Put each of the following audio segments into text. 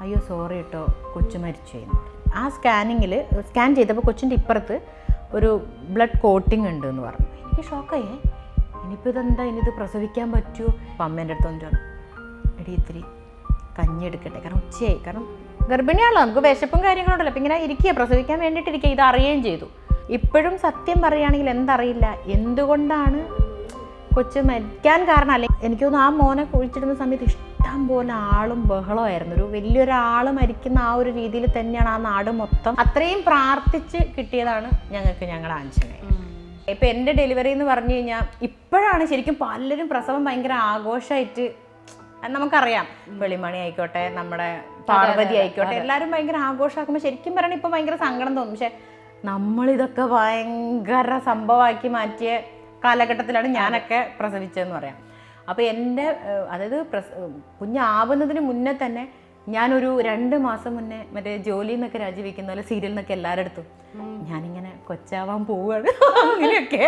അയ്യോ സോറി കേട്ടോ കൊച്ചു മരിച്ചു എന്ന്. ആ സ്കാനിങ്ങിൽ സ്കാൻ ചെയ്തപ്പോൾ കൊച്ചിന്റെ ഇപ്പുറത്ത് ഒരു ബ്ലഡ് കോട്ടിംഗ് ഉണ്ട് എന്ന് പറഞ്ഞു. എനിക്ക് ഷോക്കായേ ഇനിയിപ്പോൾ ഇതെന്താ? ഇനി ഇത് പ്രസവിക്കാൻ പറ്റുമോ അപ്പം അമ്മേന്റെ അടുത്ത് ചോദിച്ചു എടി ഇത്തിരി കഞ്ഞി എടുക്കട്ടെ. കാരണം ഉച്ചയായി. കാരണം ഗർഭിണിയാണല്ലോ നമുക്ക് വിശപ്പും കാര്യങ്ങളുണ്ടല്ലോ അപ്പം ഇങ്ങനെ ഇരിക്കുക പ്രസവിക്കാൻ വേണ്ടിയിട്ട് ഇരിക്കുക ഇത് അറിയുകയും ചെയ്തു. ഇപ്പോഴും സത്യം പറയുകയാണെങ്കിൽ എന്തറിയില്ല. എന്തുകൊണ്ടാണ് കൊച്ചു മരിക്കാൻ കാരണം? അല്ലെങ്കിൽ എനിക്ക് ആ മോനെ കുഴിച്ചിടുന്ന സമയത്ത് ഇഷ്ടം പോലെ ആളും ബഹളമായിരുന്നു. ഒരു വലിയൊരാൾ മരിക്കുന്ന ആ ഒരു രീതിയിൽ തന്നെയാണ് ആ നാട് മൊത്തം അത്രയും പ്രാർത്ഥിച്ച് കിട്ടിയതാണ് ഞങ്ങൾക്ക് ഞങ്ങളുടെ ആഞ്ചനെ ഇപ്പൊ എന്റെ ഡെലിവറി എന്ന് പറഞ്ഞു കഴിഞ്ഞാൽ ഇപ്പോഴാണ് ശരിക്കും പലരും പ്രസവം ഭയങ്കര ആഘോഷമായിട്ട് നമുക്കറിയാം. വെളിമണി ആയിക്കോട്ടെ നമ്മുടെ പാർവതി ആയിക്കോട്ടെ എല്ലാവരും ഭയങ്കര ആഘോഷമാക്കുമ്പോൾ ശരിക്കും പറയണ ഇപ്പൊ ഭയങ്കര സങ്കടം തോന്നും. പക്ഷെ നമ്മളിതൊക്കെ ഭയങ്കര സംഭവമാക്കി മാറ്റിയ കാലഘട്ടത്തിലാണ് ഞാനൊക്കെ പ്രസവിച്ചതെന്ന് പറയാം. അപ്പോൾ എന്റെ അതായത് പ്രസ് കുഞ്ഞാവുന്നതിന് മുന്നേ തന്നെ ഞാനൊരു രണ്ട് മാസം മുന്നേ മറ്റേ ജോലിയിൽ നിന്നൊക്കെ രാജിവെക്കുന്ന പോലെ സീരിയൽ നിന്നൊക്കെ എല്ലാവരുടെ അടുത്തും. ഞാനിങ്ങനെ കൊച്ചാവാൻ പോവുകയാണ് അങ്ങനെയൊക്കെ.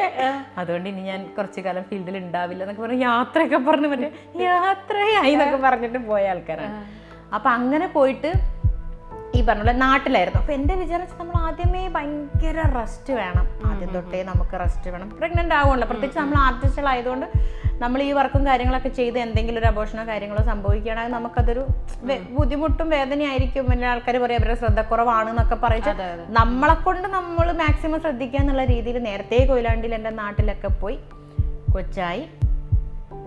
അതുകൊണ്ട് ഇനി ഞാൻ കുറച്ച് കാലം ഫീൽഡിൽ ഉണ്ടാവില്ല എന്നൊക്കെ പറഞ്ഞ് യാത്രയൊക്കെ പറഞ്ഞ് മറ്റേ യാത്രയായി എന്നൊക്കെ പറഞ്ഞിട്ട് പോയ ആൾക്കാരാണ്. അപ്പം അങ്ങനെ പോയിട്ട് ഈ പറഞ്ഞ നാട്ടിലായിരുന്നു. അപ്പോൾ എന്റെ വിചാരിച്ച് നമ്മൾ ആദ്യമേ ഭയങ്കര റെസ്റ്റ് വേണം. ആദ്യം തൊട്ടേ നമുക്ക് റെസ്റ്റ് വേണം. പ്രഗ്നന്റ് ആവുമല്ലോ പ്രത്യേകിച്ച് നമ്മൾ ആർട്ടിസ്റ്റുകളായതുകൊണ്ട് നമ്മൾ ഈ വർക്കും കാര്യങ്ങളൊക്കെ ചെയ്ത് എന്തെങ്കിലും ഒരു അപോഷണോ കാര്യങ്ങളോ സംഭവിക്കുകയാണെങ്കിൽ നമുക്കതൊരു ബുദ്ധിമുട്ടും വേദനയായിരിക്കും. പിന്നെ ആൾക്കാർ പറയും അവരുടെ ശ്രദ്ധക്കുറവാണ് എന്നൊക്കെ പറയിച്ച് നമ്മളെ കൊണ്ട് നമ്മൾ മാക്സിമം ശ്രദ്ധിക്കുക എന്നുള്ള രീതിയിൽ നേരത്തെ കൊയിലാണ്ടിൽ എന്റെ നാട്ടിലൊക്കെ പോയി കൊച്ചായി.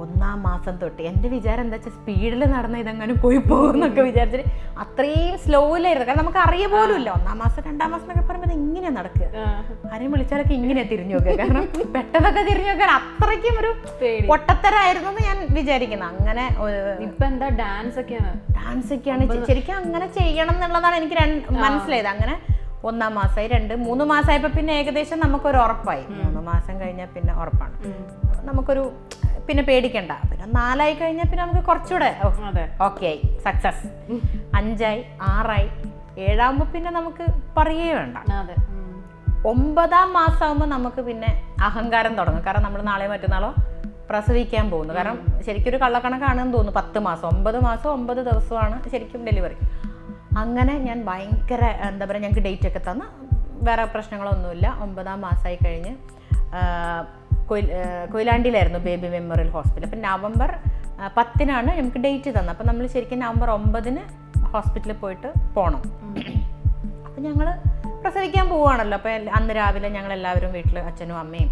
ഒന്നാം മാസം തൊട്ട് എന്റെ വിചാരം എന്താ വെച്ചാൽ സ്പീഡിൽ നടന്ന ഇതെങ്ങനെ പോയി പോകും എന്നൊക്കെ വിചാരിച്ചിട്ട് അത്രയും സ്ലോയിലായിരുന്നു കാരണം നമുക്ക് അറിയ പോലും ഇല്ല ഒന്നാം മാസം രണ്ടാം മാസം എന്നൊക്കെ പറയുമ്പോൾ ഇങ്ങനെയാണ് നടക്കുക. ആരെയും വിളിച്ചാലൊക്കെ ഇങ്ങനെ തിരിഞ്ഞു നോക്കുക. കാരണം പെട്ടെന്നൊക്കെ തിരിഞ്ഞു നോക്കാൻ അത്രയ്ക്കും ഒരു പേടി. പൊട്ടത്തരായിരുന്നു എന്ന് ഞാൻ വിചാരിക്കുന്നത് അങ്ങനെ ഇപ്പൊ എന്താ ഡാൻസ് ഒക്കെയാണ്? ഡാൻസ് ഒക്കെയാണ്. ശരിക്കും അങ്ങനെ ചെയ്യണം എന്നുള്ളതാണ് എനിക്ക് മനസ്സിലായത്. അങ്ങനെ ഒന്നാം മാസമായി രണ്ട് മൂന്ന് മാസമായപ്പോൾ പിന്നെ ഏകദേശം നമുക്കൊരു ഉറപ്പായി. മൂന്ന് മാസം കഴിഞ്ഞാൽ പിന്നെ ഉറപ്പാണ്. നമുക്കൊരു പിന്നെ പേടിക്കണ്ട. പിന്നെ നാലായി കഴിഞ്ഞാൽ പിന്നെ നമുക്ക് കുറച്ചുകൂടെ ഓക്കെ ആയി സക്സസ് അഞ്ചായി ആറായി ഏഴാകുമ്പോൾ പിന്നെ നമുക്ക് പറയേ വേണ്ട. ഒമ്പതാം മാസമാകുമ്പോൾ നമുക്ക് പിന്നെ അഹങ്കാരം തുടങ്ങും. കാരണം നമ്മൾ നാളെ മറ്റന്നാളോ പ്രസവിക്കാൻ പോകുന്നു. കാരണം ശരിക്കും ഒരു കള്ളക്കണക്കാണെന്ന് തോന്നുന്നു. പത്ത് മാസം ഒമ്പത് മാസം ഒമ്പത് ദിവസമാണ് ശരിക്കും ഡെലിവറി അങ്ങനെ ഞാൻ ഭയങ്കര എന്താ പറയുക ഞങ്ങൾക്ക് ഡേറ്റ് ഒക്കെ തന്ന്. വേറെ പ്രശ്നങ്ങളൊന്നുമില്ല. ഒമ്പതാം മാസമായി കഴിഞ്ഞ് കൊയിലാണ്ടിയിലായിരുന്നു ബേബി മെമ്മോറിയൽ ഹോസ്പിറ്റൽ. അപ്പം നവംബർ പത്തിനാണ് നമുക്ക് ഡേറ്റ് തന്നത്. അപ്പം നമ്മൾ ശരിക്കും നവംബർ ഒമ്പതിന് ഹോസ്പിറ്റലിൽ പോയിട്ട് പോകണം അപ്പം ഞങ്ങൾ പ്രസവിക്കാൻ പോവുകയാണല്ലോ. അപ്പോൾ അന്ന് രാവിലെ ഞങ്ങൾ എല്ലാവരും വീട്ടിൽ അച്ഛനും അമ്മയും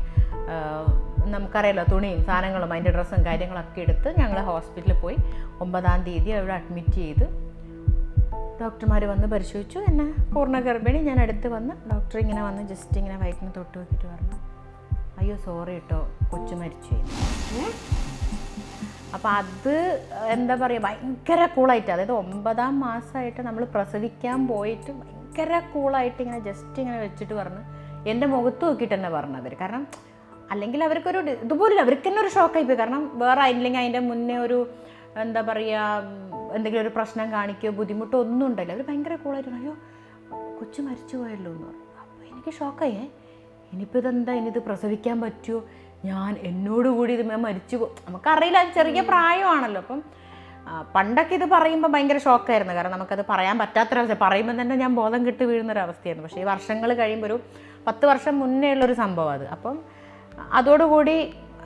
നമുക്കറിയാലോ തുണിയും സാധനങ്ങളും അതിന്റെ ഡ്രസ്സും കാര്യങ്ങളൊക്കെ എടുത്ത് ഞങ്ങൾ ഹോസ്പിറ്റലിൽ പോയി ഒമ്പതാം തീയതി അവിടെ അഡ്മിറ്റ് ചെയ്ത് ഡോക്ടർമാർ വന്ന് പരിശോധിച്ചു. എന്നെ പൂർണ ഗർഭിണി ഞാൻ അടുത്ത് വന്ന് ഡോക്ടർ ഇങ്ങനെ വന്ന് ജസ്റ്റ് ഇങ്ങനെ വയറ്റിന് തൊട്ട് വെച്ചിട്ട് പറഞ്ഞു. അയ്യോ സോറി കേട്ടോ കൊച്ചു മരിച്ചു. അപ്പോൾ അത് എന്താ പറയുക ഭയങ്കര കൂളായിട്ട് അതായത് ഒമ്പതാം മാസമായിട്ട് നമ്മൾ പ്രസവിക്കാൻ പോയിട്ട് ഭയങ്കര കൂളായിട്ട് ഇങ്ങനെ ജസ്റ്റ് ഇങ്ങനെ വെച്ചിട്ട് പറഞ്ഞു. എന്റെ മുഖത്ത് നോക്കിയിട്ട് തന്നെ പറഞ്ഞു അവർ കാരണം അല്ലെങ്കിൽ അവർക്കൊരു ഇതുപോലില്ല അവർക്ക് തന്നെ ഒരു ഷോക്കായി പോയി കാരണം വേറെ ആയില്ലെങ്കിൽ അതിന്റെ മുന്നേ ഒരു എന്താ പറയുക എന്തെങ്കിലും ഒരു പ്രശ്നം കാണിക്കുകയോ ബുദ്ധിമുട്ടോ ഒന്നും ഉണ്ടല്ലോ അവർ ഭയങ്കര കൂളായിട്ട് അയ്യോ കൊച്ചു മരിച്ചു പോയല്ലോ എന്ന് പറഞ്ഞു. അപ്പോൾ എനിക്ക് ഷോക്കായേ ഇനിയിപ്പോൾ ഇതെന്താ? ഇനി ഇത് പ്രസവിക്കാൻ പറ്റുമോ ഞാൻ എന്നോടുകൂടി ഇത് മരിച്ചു പോകും നമുക്കറിയില്ല ചെറിയ പ്രായമാണല്ലോ. അപ്പം പണ്ടൊക്കെ ഇത് പറയുമ്പോൾ ഭയങ്കര ഷോക്കായിരുന്നു. കാരണം നമുക്കത് പറയാൻ പറ്റാത്തൊരവസ്ഥ പറയുമ്പോൾ തന്നെ ഞാൻ ബോധം കിട്ടി വീഴുന്നൊരവസ്ഥയായിരുന്നു പക്ഷേ ഈ വർഷങ്ങൾ കഴിയുമ്പോൾ ഒരു പത്ത് വർഷം മുന്നേ ഉള്ളൊരു സംഭവം അത്. അപ്പം അതോടുകൂടി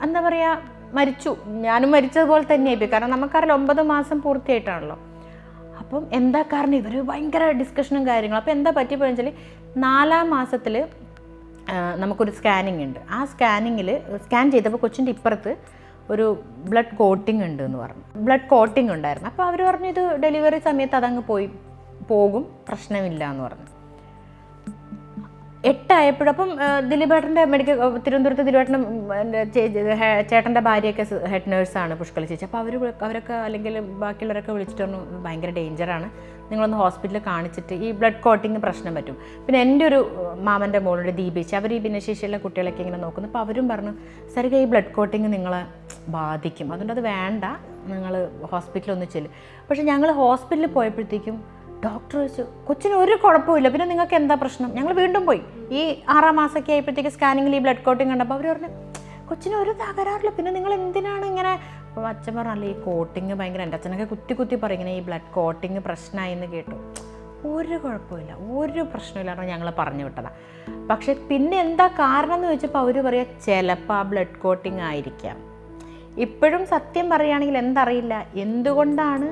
എന്താ പറയുക മരിച്ചു. ഞാനും മരിച്ചതുപോലെ തന്നെയായിപ്പോയി കാരണം നമുക്കറിയാം ഒമ്പത് മാസം പൂർത്തിയായിട്ടാണല്ലോ. അപ്പം എന്താ കാരണം? ഇവർ ഭയങ്കര ഡിസ്കഷനും കാര്യങ്ങളും. അപ്പോൾ എന്താ പറ്റിപ്പോയെന്ന് വെച്ചാൽ നാലാം മാസത്തിൽ നമുക്കൊരു സ്കാനിങ് ഉണ്ട്. ആ സ്കാനിങ്ങിൽ സ്കാൻ ചെയ്തപ്പോൾ കൊച്ചിന്റെ ഇപ്പുറത്ത് ഒരു ബ്ലഡ് കോട്ടിംഗ് ഉണ്ട് എന്ന് പറഞ്ഞു. ബ്ലഡ് കോട്ടിംഗ് ഉണ്ടായിരുന്നു. അപ്പോൾ അവർ പറഞ്ഞു ഇത് ഡെലിവറി സമയത്ത് അതങ്ങ് പോയി പോകും. പ്രശ്നമില്ല എന്ന് പറഞ്ഞു എട്ടായപ്പോഴപ്പം ദിലീപേട്ടന്റെ മെഡിക്കൽ തിരുവനന്തപുരത്ത് ദിലീപേട്ടന്റെ ചേട്ടന്റെ ഭാര്യയൊക്കെ ഹെഡ് നേഴ്സാണ് പുഷ്കല ചേച്ചി. അപ്പോൾ അവർ അവരൊക്കെ അല്ലെങ്കിൽ ബാക്കിയുള്ളവരൊക്കെ വിളിച്ചിട്ട് പറഞ്ഞു ഭയങ്കര ഡേഞ്ചറാണ് നിങ്ങളൊന്ന് ഹോസ്പിറ്റലിൽ കാണിച്ചിട്ട് ഈ ബ്ലഡ് കോട്ടിങ് പ്രശ്നം പറ്റും. പിന്നെ എന്റെ ഒരു മാമന്റെ മോളുടെ ദീപിച്ച് അവർ ഈ ഭിന്നശേഷിയുള്ള കുട്ടികളൊക്കെ ഇങ്ങനെ നോക്കുന്നു. അപ്പോൾ അവരും പറഞ്ഞു സരിക ഈ ബ്ലഡ് കോട്ടിങ് നിങ്ങളെ ബാധിക്കും. അതുകൊണ്ട് അത് വേണ്ട. നിങ്ങൾ ഹോസ്പിറ്റലിൽ ഒന്ന് ചെല്ലും. പക്ഷേ ഞങ്ങൾ ഹോസ്പിറ്റലിൽ പോയപ്പോഴത്തേക്കും ഡോക്ടർ വെച്ചു കൊച്ചിന് ഒരു കുഴപ്പമില്ല പിന്നെ നിങ്ങൾക്ക് എന്താ പ്രശ്നം? ഞങ്ങൾ വീണ്ടും പോയി. ഈ ആറാം മാസമൊക്കെ ആയപ്പോഴത്തേക്ക് സ്കാനിങ്ങിൽ ഈ ബ്ലഡ് കോട്ടിങ് കണ്ടപ്പോൾ അവർ പറഞ്ഞു കൊച്ചിന് ഒരു തകരാറില്ല. പിന്നെ നിങ്ങൾ എന്തിനാണ് ഇങ്ങനെ അപ്പോൾ അച്ഛൻ പറഞ്ഞല്ലേ ഈ കോട്ടിങ് ഭയങ്കര എന്റെ അച്ഛനൊക്കെ കുത്തി കുത്തി പറയും ഇങ്ങനെ ഈ ബ്ലഡ് കോട്ടിങ് പ്രശ്നമായി എന്ന് കേട്ടു. ഒരു കുഴപ്പമില്ല ഒരു പ്രശ്നമില്ലാണ്ട് ഞങ്ങൾ പറഞ്ഞു വിട്ടതാണ് പക്ഷേ പിന്നെ എന്താ കാരണം എന്ന് ചോദിച്ചപ്പോൾ അവർ പറയുക ചിലപ്പോൾ ആ ബ്ലഡ് കോട്ടിങ് ആയിരിക്കാം. ഇപ്പോഴും സത്യം പറയുകയാണെങ്കിൽ എന്തറിയില്ല എന്തുകൊണ്ടാണ്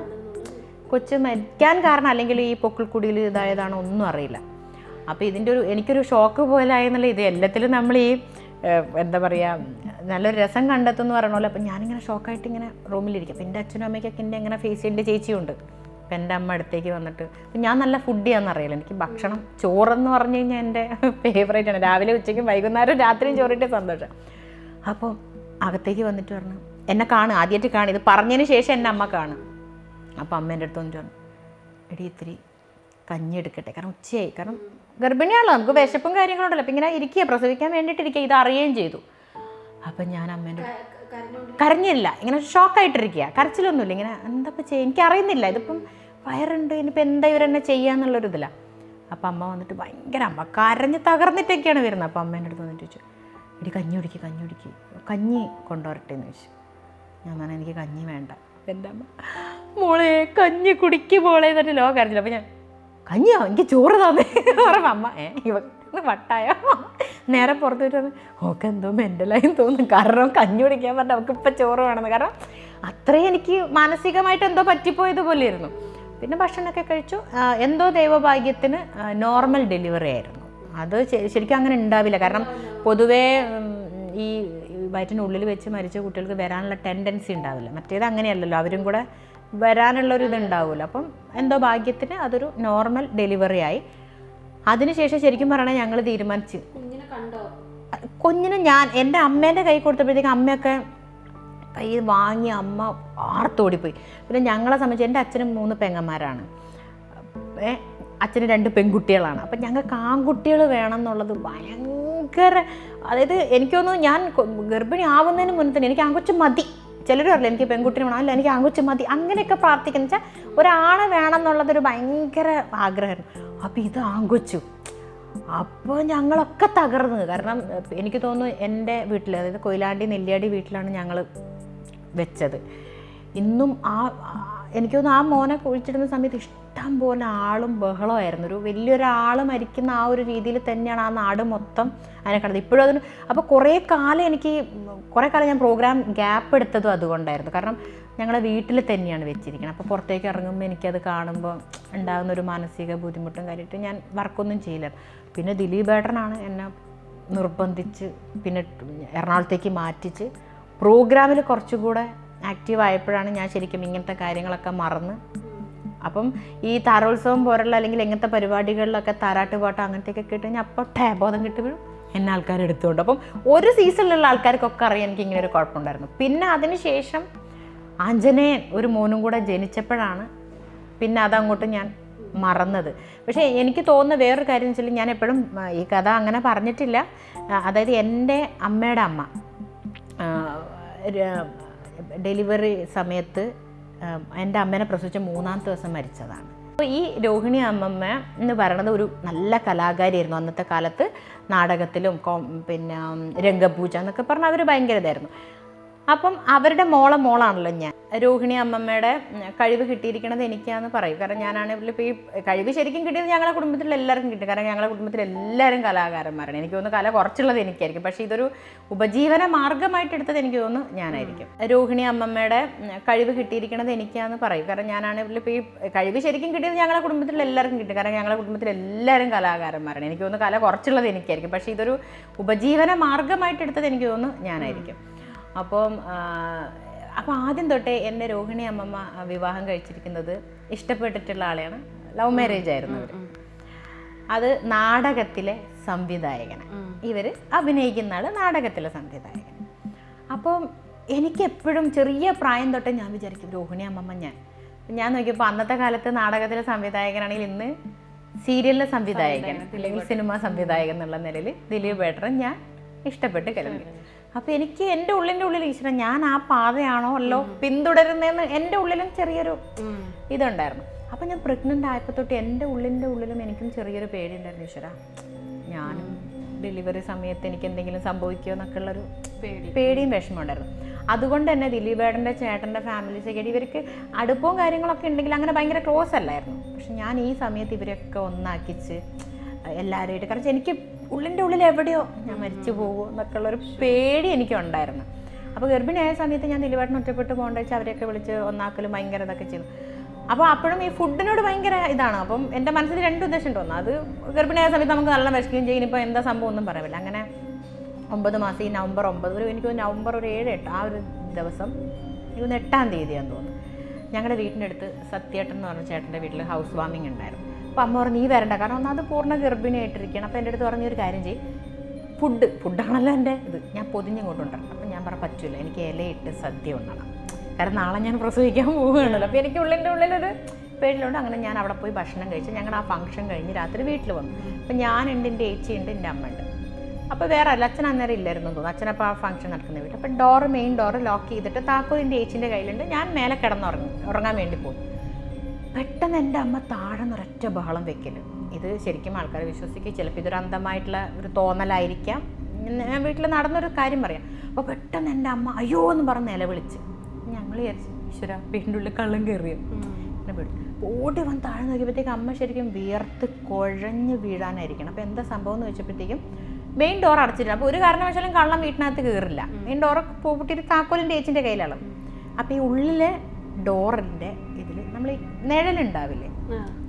കൊച്ച് മരിക്കാൻ കാരണം അല്ലെങ്കിൽ ഈ പൊക്കിൾക്കുടിയിൽ ഇതായതാണോ ഒന്നും അറിയില്ല. അപ്പോൾ ഇതിന്റെ ഒരു എനിക്കൊരു ഷോക്ക് പോലായെന്നുള്ള ഇത് എല്ലാത്തിലും നമ്മൾ ഈ എന്താ പറയുക നല്ലൊരു രസം കണ്ടെത്തും എന്ന് പോലെ. അപ്പം ഞാനിങ്ങനെ ഷോക്കായിട്ട് ഇങ്ങനെ റൂമിലിരിക്കും. അപ്പം എന്റെ അച്ഛനും അമ്മയ്ക്കൊക്കെ എന്റെ അങ്ങനെ ഫേസ് ചെയ്യേണ്ട ചേച്ചിയുണ്ട്. അപ്പം എന്റെ അമ്മ അടുത്തേക്ക് വന്നിട്ട് അപ്പം ഞാൻ നല്ല ഫുഡിയാണെന്ന് അറിയില്ല. എനിക്ക് ഭക്ഷണം ചോറെന്ന് പറഞ്ഞു കഴിഞ്ഞാൽ എന്റെ ഫേവറേറ്റ് ആണ്. രാവിലെ ഉച്ചയ്ക്കും വൈകുന്നേരം രാത്രിയും ചോറിന്റെ സന്തോഷം. അപ്പോൾ അകത്തേക്ക് വന്നിട്ട് പറഞ്ഞു എന്നെ കാണും ആദ്യമായിട്ട് കാണും. ഇത് പറഞ്ഞതിന് ശേഷം എന്റെ അമ്മ കാണും. അപ്പോൾ അമ്മേന്റെ അടുത്ത് വന്നിട്ട് പറഞ്ഞു എടി ഇത്തിരി കഞ്ഞി എടുക്കട്ടെ. കാരണം ഉച്ചയായി. കാരണം ഗർഭിണിയാണല്ലോ. നമുക്ക് വിശപ്പും കാര്യങ്ങളുണ്ടല്ലോ അപ്പം ഇങ്ങനെ ഇരിക്കുക. പ്രസവിക്കാൻ വേണ്ടിയിട്ട് ഇരിക്കുക. ഇത് അറിയുകയും ചെയ്തു. അപ്പം ഞാൻ അമ്മേന്റെ കരഞ്ഞില്ല. ഇങ്ങനെ ഷോക്കായിട്ടിരിക്കുക കരച്ചിലൊന്നുമില്ല ഇങ്ങനെ എന്താ ഇപ്പം ചെയ്യുക എനിക്കറിയുന്നില്ല ഇതിപ്പം വയറുണ്ട്. ഇനിയിപ്പോൾ എന്താ ഇവരെന്നെ ചെയ്യാന്നുള്ളൊരു ഇതില്ല അപ്പം അമ്മ വന്നിട്ട് ഭയങ്കര അമ്മ കരഞ്ഞ് തകർന്നിട്ടൊക്കെയാണ് വരുന്നത്. അപ്പം അമ്മേന്റെ അടുത്ത് വന്നിട്ട് ചോദിച്ചു എടി കഞ്ഞി കുടിക്ക് കഞ്ഞി കുടിക്ക്. കഞ്ഞി കൊണ്ടുവരട്ടെ എന്ന് ചോദിച്ചു. ഞാൻ പറഞ്ഞു എനിക്ക് കഞ്ഞി വേണ്ട. എന്റെ അമ്മ മോളെ കഞ്ഞി കുടിക്ക് മോളെ. എന്നിട്ട് ലോ കരഞ്ഞില്ല. അപ്പം ഞാൻ കഞ്ഞിയോ? എനിക്ക് ചോറ് തന്നെ. പറയുമ്പോൾ അമ്മ ഏ ഇവ വട്ടായോ? നേരെ പുറത്ത് വിട്ടത് ഓക്കെ എന്തോ മെന്റലായി തോന്നുന്നു. കാരണം കഞ്ഞി കുടിക്കാൻ പറഞ്ഞാൽ അവൾക്ക് ഇപ്പം ചോറ് വേണമെന്ന്. കാരണം അത്രയും എനിക്ക് മാനസികമായിട്ട് എന്തോ പറ്റിപ്പോയതുപോലെ ഇരുന്നു പിന്നെ ഭക്ഷണമൊക്കെ കഴിച്ചു. എന്തോ ദൈവഭാഗ്യത്തിന് നോർമൽ ഡെലിവറി ആയിരുന്നു. അത് ശരിക്കും അങ്ങനെ ഉണ്ടാവില്ല. കാരണം പൊതുവേ ഈ വയറ്റിനുള്ളിൽ വെച്ച് മരിച്ച കുട്ടികൾക്ക് വരാനുള്ള ടെൻഡൻസി ഉണ്ടാവില്ല. മറ്റേത് അങ്ങനെയല്ലല്ലോ. അവരും കൂടെ വരാനുള്ളൊരു ഇത് ഉണ്ടാവില്ല അപ്പം എന്തോ ഭാഗ്യത്തിന് അതൊരു നോർമൽ ഡെലിവറി ആയി. അതിനുശേഷം ശരിക്കും പറഞ്ഞാൽ ഞങ്ങൾ തീരുമാനിച്ചു. കുഞ്ഞിനെ ഞാൻ എന്റെ അമ്മേന്റെ കൈ കൊടുത്തപ്പോഴത്തേക്കും അമ്മയൊക്കെ കൈ വാങ്ങി അമ്മ ആർത്തോടിപ്പോയി പിന്നെ ഞങ്ങളെ സംബന്ധിച്ച് എന്റെ അച്ഛനും മൂന്ന് പെങ്ങന്മാരാണ്. അച്ഛന് രണ്ട് പെൺകുട്ടികളാണ്. അപ്പം ഞങ്ങൾക്ക് ആൺകുട്ടികൾ വേണം എന്നുള്ളത് ഭയങ്കര അതായത് എനിക്കൊന്നും ഞാൻ ഗർഭിണി ആവുന്നതിന് മുന്നേ തന്നെ എനിക്ക് ആൺകൊച്ചു മതി. ചിലർ പറയില്ല എനിക്ക് പെൺകുട്ടിനെ വേണം അല്ല എനിക്ക് ആൺകുട്ടി മതി അങ്ങനെയൊക്കെ പ്രാർത്ഥിക്കുന്ന വെച്ചാൽ ഒരാളെ വേണം എന്നുള്ളതൊരു ഭയങ്കര ആഗ്രഹമായിരുന്നു. അപ്പോൾ ഇത് ആൺകൊച്ചു. അപ്പോൾ ഞങ്ങളൊക്കെ തകർന്നു. കാരണം എനിക്ക് തോന്നുന്നു എന്റെ വീട്ടിൽ അതായത് കൊയിലാണ്ടി നെല്ലിയാടി വീട്ടിലാണ് ഞങ്ങൾ വെച്ചത്. ഇന്നും ആ- എനിക്ക് തോന്നുന്നു ആ മോനെ കുഴിച്ചിടുന്ന സമയത്ത് ഇഷ്ടം പോലെ ആളും ബഹളമായിരുന്നു. ഒരു വലിയൊരാൾ മരിക്കുന്ന ആ ഒരു രീതിയിൽ തന്നെയാണ് ആ നാട് മൊത്തം അതിനെ കണ്ടത് ഇപ്പോഴും അതിന് അപ്പോൾ കുറേ കാലം എനിക്ക് കുറേ കാലം ഞാൻ പ്രോഗ്രാം ഗ്യാപ്പ് എടുത്തതും അതുകൊണ്ടായിരുന്നു. കാരണം ഞങ്ങളെ വീട്ടിൽ തന്നെയാണ് വെച്ചിരിക്കുന്നത്. അപ്പോൾ പുറത്തേക്ക് ഇറങ്ങുമ്പോൾ എനിക്കത് കാണുമ്പോൾ ഉണ്ടാകുന്ന ഒരു മാനസിക ബുദ്ധിമുട്ടും കാര്യമായിട്ട് ഞാൻ വർക്കൊന്നും ചെയ്യില്ല. പിന്നെ ദിലീപ് ഏട്ടനാണ് എന്നെ നിർബന്ധിച്ച് പിന്നെ എറണാകുളത്തേക്ക് മാറ്റിച്ച് പ്രോഗ്രാമിൽ കുറച്ചുകൂടെ ആക്റ്റീവ് ആയപ്പോഴാണ് ഞാൻ ശരിക്കും ഇങ്ങനത്തെ കാര്യങ്ങളൊക്കെ മറന്ന് അപ്പം ഈ താരോത്സവം പോലുള്ള അല്ലെങ്കിൽ എങ്ങനത്തെ പരിപാടികളിലൊക്കെ താരാട്ട് പാട്ട് അങ്ങനത്തെയൊക്കെ കേട്ട് കഴിഞ്ഞാൽ അപ്പോൾ ടേബോധം കിട്ടുമ്പോഴും എന്നെ ആൾക്കാർ എടുത്തുകൊണ്ട് അപ്പം ഒരു സീസണിലുള്ള ആൾക്കാർക്കൊക്കെ അറിയാൻ എനിക്ക് ഇങ്ങനെ ഒരു കുഴപ്പമുണ്ടായിരുന്നു. പിന്നെ അതിന് ശേഷം ആഞ്ജനേയൻ ഒരു മോനും കൂടെ ജനിച്ചപ്പോഴാണ് പിന്നെ അതങ്ങോട്ട് ഞാൻ മറന്നത്. പക്ഷേ എനിക്ക് തോന്നുന്ന വേറൊരു കാര്യം എന്ന് വെച്ചാൽ ഞാൻ എപ്പോഴും ഈ കഥ അങ്ങനെ പറഞ്ഞിട്ടില്ല. അതായത് എന്റെ അമ്മയുടെ അമ്മ ഡെലിവറി സമയത്ത് എന്റെ അമ്മേനെ പ്രസവിച്ച മൂന്നാമത്തെ ദിവസം മരിച്ചതാണ്. അപ്പോൾ ഈ രോഹിണി അമ്മമ്മ എന്ന് പറയുന്നത് ഒരു നല്ല കലാകാരിയായിരുന്നു. അന്നത്തെ കാലത്ത് നാടകത്തിലും പിന്നെ രംഗപൂജ എന്നൊക്കെ പറഞ്ഞാൽ അവർ ഭയങ്കര ഇതായിരുന്നു. അപ്പം അവരുടെ മോളെ മോളാണല്ലോ ഞാൻ. രോഹിണി അമ്മമ്മയുടെ കഴിവ് കിട്ടിയിരിക്കണത് എനിക്കാന്ന് പറയും. കാരണം ഞാനാണെങ്കിൽ ഇപ്പോൾ ഈ കഴിവ് ശരിക്കും കിട്ടിയത് ഞങ്ങളുടെ കുടുംബത്തിൽ എല്ലാവർക്കും കിട്ടും. കാരണം ഞങ്ങളുടെ കുടുംബത്തിലെ എല്ലാവരും കലാകാരന്മാരാണ്. എനിക്ക് തോന്നുന്നു കല കുറച്ചുള്ളത് എനിക്കായിരിക്കും. പക്ഷേ ഇതൊരു ഉപജീവന മാർഗമായിട്ട് എടുത്തത് എനിക്ക് തോന്നുന്നു ഞാനായിരിക്കും. രോഹിണി അമ്മമ്മയുടെ കഴിവ് കിട്ടിയിരിക്കണത് എനിക്കാന്ന് പറയും. കാരണം ഞാനാണെങ്കിൽ ഇപ്പോൾ ഈ കഴിവ് ശരിക്കും കിട്ടിയത് ഞങ്ങളുടെ കുടുംബത്തിൽ എല്ലാവർക്കും കിട്ടും. കാരണം ഞങ്ങളുടെ കുടുംബത്തിലെ എല്ലാവരും കലാകാരന്മാരാണ്. എനിക്ക് തോന്നുന്നു കല കുറച്ചുള്ളത് എനിക്കായിരിക്കും. പക്ഷേ ഇതൊരു ഉപജീവന മാർഗമായിട്ട് എടുത്തത് എനിക്ക് തോന്നുന്നു ഞാനായിരിക്കും. അപ്പം അപ്പോൾ ആദ്യം തൊട്ടേ എന്റെ രോഹിണി അമ്മമ്മ വിവാഹം കഴിച്ചിരിക്കുന്നത് ഇഷ്ടപ്പെട്ടിട്ടുള്ള ആളെയാണ്. ലവ് മാരേജ് ആയിരുന്നു അവർ അത് നാടകത്തിലെ സംവിധായകനാണ് ഇവർ അഭിനയിക്കുന്ന ആൾ നാടകത്തിലെ സംവിധായകൻ. അപ്പോൾ എനിക്ക് എപ്പോഴും ചെറിയ പ്രായം തൊട്ടേ ഞാൻ വിചാരിക്കും രോഹിണി അമ്മമ്മ ഞാൻ. ഞാൻ നോക്കിയപ്പോൾ അന്നത്തെ കാലത്ത് നാടകത്തിലെ സംവിധായകനാണെങ്കിൽ ഇന്ന് സീരിയലിലെ സംവിധായകൻ അല്ലെങ്കിൽ സിനിമാ സംവിധായകൻ എന്നുള്ള നിലയിൽ ദിലീപ് ഏട്ടൻ ഞാൻ ഇഷ്ടപ്പെട്ട് കലർന്നു അപ്പോൾ എനിക്ക് എന്റെ ഉള്ളിന്റെ ഉള്ളിൽ ഈശ്വരൻ ഞാൻ ആ പാതയാണോ അല്ലോ പിന്തുടരുന്നതെന്ന് എന്റെ ഉള്ളിലും ചെറിയൊരു ഇതുണ്ടായിരുന്നു. അപ്പം ഞാൻ പ്രഗ്നന്റ് ആയപ്പോൾ തൊട്ട് എന്റെ ഉള്ളിന്റെ ഉള്ളിലും എനിക്കും ചെറിയൊരു പേടിയുണ്ടായിരുന്നു ഈശ്വര. ഞാനും ഡെലിവറി സമയത്ത് എനിക്ക് എന്തെങ്കിലും സംഭവിക്കുമോ എന്നൊക്കെ ഉള്ളൊരു പേടി. പേടിയും വിഷമം ഉണ്ടായിരുന്നു. അതുകൊണ്ട് തന്നെ ദിലീപേടന്റെ ചേട്ടന്റെ ഫാമിലി സെക്രട്ടറി ഇവർക്ക് അടുപ്പവും കാര്യങ്ങളൊക്കെ ഉണ്ടെങ്കിൽ അങ്ങനെ ഭയങ്കര ക്ലോസ് അല്ലായിരുന്നു. പക്ഷെ ഞാൻ ഈ സമയത്ത് ഇവരൊക്കെ ഒന്നാക്കിച്ച് എല്ലാവരുമായിട്ട് കാരണം എനിക്ക് ഉള്ളിന്റെ ഉള്ളിൽ എവിടെയോ ഞാൻ മരിച്ചു പോകുമോ എന്നൊക്കെ ഉള്ളൊരു പേടി എനിക്കുണ്ടായിരുന്നു. അപ്പോൾ ഗർഭിണിയായ സമയത്ത് ഞാൻ ദിലീപേട്ടൻ ഒറ്റപ്പെട്ട് പോകേണ്ട വെച്ചാൽ അവരെയൊക്കെ വിളിച്ച് ഒന്നാക്കലും ഭയങ്കര ഇതൊക്കെ ചെയ്തു. അപ്പോൾ അപ്പോഴും ഈ ഫുഡിനോട് ഭയങ്കര ഇതാണ്. അപ്പം എന്റെ മനസ്സിൽ രണ്ട് ഉദ്ദേശം ഒന്ന് അത് ഗർഭിണിയായ സമയത്ത് നമുക്ക് നല്ല വിശക്കുകയും ചെയ്യും. ഇപ്പോൾ എന്താ സംഭവം ഒന്നും പറയാവില്ല അങ്ങനെ ഒമ്പത് മാസം ഈ നവംബർ ഒമ്പത് ഒരു എനിക്ക് നവംബർ ഒരു ഏഴ് എട്ട് ആ ഒരു ദിവസം തോന്നുന്നു എട്ടാം തീയതിയാണെന്ന് തോന്നുന്നു. ഞങ്ങളുടെ വീട്ടിനടുത്ത് സത്യേട്ടൻ എന്ന് പറഞ്ഞ ചേട്ടന്റെ വീട്ടിൽ ഹൗസ് വാമിങ് ഉണ്ടായിരുന്നു. അപ്പോൾ അമ്മ പറഞ്ഞു നീ വരണ്ട. കാരണം ഒന്നാമത് പൂർണ ഗർഭിണിയായിട്ടിരിക്കണം അപ്പോൾ എന്റെ അടുത്ത് പറഞ്ഞൊരു കാര്യം ചെയ്യും. ഫുഡ് ഫുഡാണല്ലോ എന്റെ ഇത്. ഞാൻ പൊതിഞ്ഞും കൊണ്ടുണ്ടല്ലോ അപ്പം ഞാൻ പറഞ്ഞു പറ്റില്ല എനിക്ക് ഇലയിട്ട് സദ്യ ഉണ്ടാകണം കാരണം നാളെ ഞാൻ പ്രസവിക്കാൻ പോവുകയാണല്ലോ. അപ്പോൾ എനിക്ക് ഉള്ളിന്റെ ഉള്ളിലൊരു പേടിലുണ്ട് അങ്ങനെ ഞാൻ അവിടെ പോയി ഭക്ഷണം കഴിച്ച് ഞങ്ങൾ ആ ഫംഗ്ഷൻ കഴിഞ്ഞ് രാത്രി വീട്ടിൽ വന്നു. അപ്പം ഞാനുണ്ട് എന്റെ ഏച്ചിയുണ്ട് എന്റെ അമ്മ ഉണ്ട് അപ്പോൾ വേറെ അല്ല അച്ഛൻ അന്നേരം ഇല്ലായിരുന്നു തോന്നുന്നു. അച്ഛനപ്പോൾ ആ ഫംഗ്ഷൻ നടക്കുന്ന വീട്ടിൽ. അപ്പം ഡോറ് മെയിൻ ഡോറ് ലോക്ക് ചെയ്തിട്ട് താക്കോലിന്റെ ഏച്ചിന്റെ കയ്യിലുണ്ട്. ഞാൻ മേലെ കിടന്നുറങ്ങി ഉറങ്ങാൻ വേണ്ടി പോകും പെട്ടെന്ന് എന്റെ അമ്മ താഴെ നിറച്ച ബഹളം വെക്കൽ ഇത് ശരിക്കും ആൾക്കാർ വിശ്വസിക്കുക ചിലപ്പോൾ ഇതൊരു അന്ധമായിട്ടുള്ള ഒരു തോന്നലായിരിക്കാം. ഞാൻ വീട്ടിൽ നടന്നൊരു കാര്യം പറയാം. അപ്പോൾ പെട്ടെന്ന് എന്റെ അമ്മ അയ്യോ എന്ന് പറഞ്ഞ് നിലവിളിച്ച്. ഞങ്ങൾ വിചാരിച്ചു ഈശ്വര വീടിന്റെ ഉള്ളിൽ കള്ളം കയറിയോ? എന്നെ വീട് ഓടി വന്ന് താഴെ നോക്കിയപ്പോഴത്തേക്ക് അമ്മ ശരിക്കും വിയർത്ത് കുഴഞ്ഞ് വീഴാനായിരിക്കണം. അപ്പോൾ എന്താ സംഭവം എന്ന് വെച്ചപ്പോഴത്തേക്കും മെയിൻ ഡോർ അടച്ചിട്ടില്ല. അപ്പോൾ ഒരു കാരണവശാലും കള്ളം വീട്ടിനകത്ത് കയറില്ല. മെയിൻ ഡോർ പൂട്ടിയിട്ട് താക്കോലിന്റെ ഏച്ചിന്റെ കയ്യിലാണ്. അപ്പോൾ ഈ ഉള്ളിലെ ഡോറിന്റെ നമ്മൾ ഈ നിഴലുണ്ടാവില്ലേ